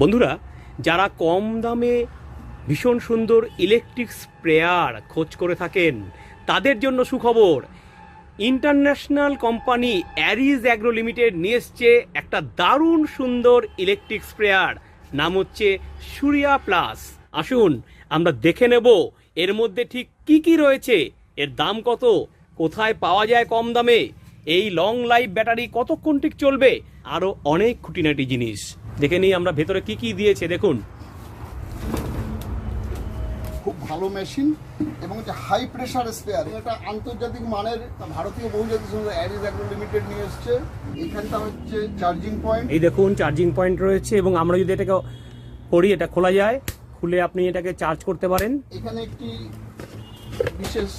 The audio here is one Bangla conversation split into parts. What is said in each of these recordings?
বন্ধুরা, যারা কম দামে ভীষণ সুন্দর ইলেকট্রিক স্প্রেয়ার খোঁজ করে থাকেন, তাদের জন্য সুখবর international company Aries Agro Limited নিয়ে এসছে একটা দারুণ সুন্দর ইলেকট্রিক স্প্রেয়ার নাম হচ্ছে সুরিয়া প্লাস আসুন, আমরা দেখে নেব, এর মধ্যে ঠিক কি কি রয়েছে, এর দাম কত, কোথায় পাওয়া যায় কম দামে, এই লং লাইফ ব্যাটারি কতক্ষণ ঠিক চলবে, আরও অনেক খুঁটিনাটি জিনিস। দেখে নিই আমরা ভেতরে কি কি দিয়েছে দেখুন। খুব ভালো মেশিন এবং এটা হাই প্রেশার স্পেয়ার এটা আন্তর্জাতিক মানের ভারতীয় বহুজাতিক সংস্থা অ্যারিজ অ্যাগ্রো লিমিটেড নিয়ে এসছে। এখানটা হচ্ছে চার্জিং পয়েন্ট এই দেখুন চার্জিং পয়েন্ট রয়েছে এবং আমরা যদি এটাকে করি এটা খোলা যায় খুলে আপনি এটাকে চার্জ করতে পারেন। এখানে একটি বিশেষ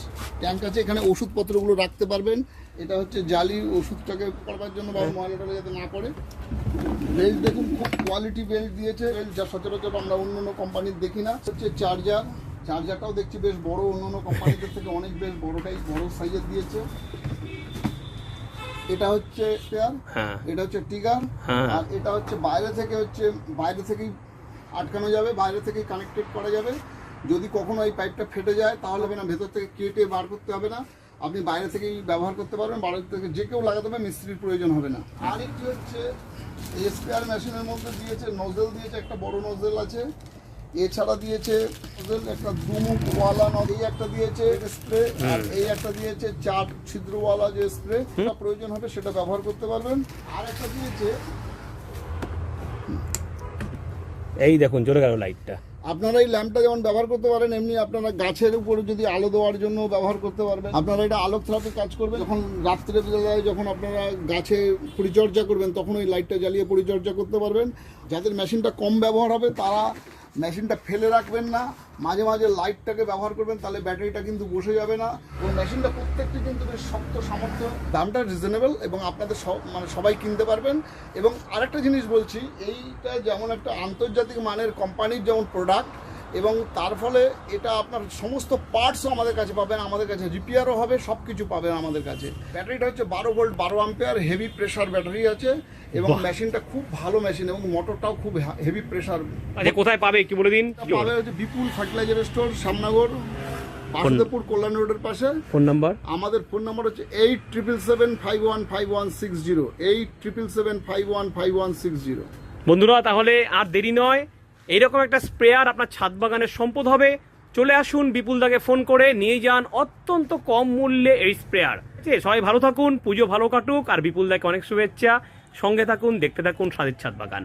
ট্যাঙ্ক আছে এখানে ওষুধপত্রগুলো রাখতে পারবেন। এটা হচ্ছে জালি ওষুধটাকে করবার জন্য বা ময়লাটা যাতে না পড়ে। বেল্ট দেখুন খুব কোয়ালিটি বেল্ট দিয়েছে। বেল্ট যা সচরাচর আমরা অন্য অন্য কোম্পানির দেখি না। হচ্ছে চার্জার চার্জারটাও দেখছি বেশ বড় অন্য অন্য কোম্পানিদের থেকে অনেক বেশ বড়টাই বড় সাইজের দিয়েছে। এটা হচ্ছে স্পেয়ার হ্যাঁ। এটা হচ্ছে টিগার হ্যাঁ। আর এটা হচ্ছে বাইরে থেকে হচ্ছে বাইরে থেকেই আটকানো যাবে বাইরে থেকেই কানেক্টেড করা যাবে। যদি কখনো এই পাইপটা ফেটে যায় তাহলে হবে না ভেতর থেকে কেটে বার করতে হবে না। আপনি বাইরে থেকেই ব্যবহার করতে পারবেন বাইরে থেকে যে কেউ লাগাতে হবে মিস্ত্রির প্রয়োজন হবে না। আরেকটি হচ্ছে স্পেয়ার মেশিনের মধ্যে দিয়েছে নজেল দিয়েছে একটা বড় নজেল আছে। এছাড়া দিয়েছে নজেল একটা দুমুখ ওয়ালা নদ এই একটা দিয়েছে স্প্রে আর এই একটা দিয়েছে চার ছিদ্রওয়ালা যে স্প্রে প্রয়োজন হবে সেটা ব্যবহার করতে পারবেন। আর একটা দিয়েছে এই দেখুন, চলে গেল লাইটটা আপনারা এই ল্যাম্পটা যেমন ব্যবহার করতে পারেন, এমনি আপনারা গাছের উপরে যদি আলো দেওয়ার জন্য ব্যবহার করতে পারবেন। আপনারা এটা আলোক থেরাপি কাজ করবেন। যখন রাত্রে বেলায় যখন আপনারা গাছে পরিচর্যা করবেন, তখন ওই লাইটটা জ্বালিয়ে পরিচর্যা করতে পারবেন। যাদের মেশিনটা কম ব্যবহার হবে, তারা মেশিনটা ফেলে রাখবেন না, মাঝে মাঝে লাইটটাকে ব্যবহার করবেন, তাহলে ব্যাটারিটা কিন্তু বসে যাবে না। এবং মেশিনটা প্রত্যেকটি কিন্তু বেশ শক্ত সামর্থ্য, দামটা রিজনেবল এবং আপনাদের সব মানে সবাই কিনতে পারবেন। এবং আরেকটা জিনিস বলছি, এইটা যেমন একটা আন্তর্জাতিক মানের কোম্পানির যেমন প্রোডাক্ট এবং তার ফলে এটা আপনার সমস্ত পার্টসও আমাদের কাছে পাবেন আমাদের কাছে রিপেয়ারও হবে সব কিছু পাবেন আমাদের কাছে। ব্যাটারিটা হচ্ছে বারো ভোল্ট বারো আম্পেয়ার হেভি প্রেশার ব্যাটারি আছে এবং মেশিনটা খুব ভালো মেশিন এবং মোটরটাও খুব হেভি প্রেশার আচ্ছা কোথায় পাবে একটু বলে দিন? পাবে হচ্ছে বিপুল ফার্টিলাইজার স্টোর শ্যামনগর বাসুদেবপুর কল্যাণ রোডের পাশে। Phone number? আমাদের ফোন নাম্বার হচ্ছে eight triple seven five one five one six zero eight triple seven five one five one six zero বন্ধুরা তাহলে আর দেরি নয়। এইরকম একটা স্প্রেয়ার আপনার ছাদ বাগানের সম্পদ হবে। চলে আসুন বিপুল দাকে ফোন করে নিয়ে যান অত্যন্ত কম মূল্যে এই স্প্রেয়ার। সবাই ভালো থাকুন, পুজো ভালো কাটুক, আর বিপুল বিপুলদাকে অনেক শুভেচ্ছা। সঙ্গে থাকুন, দেখতে থাকুন স্বাদের ছাদ বাগান।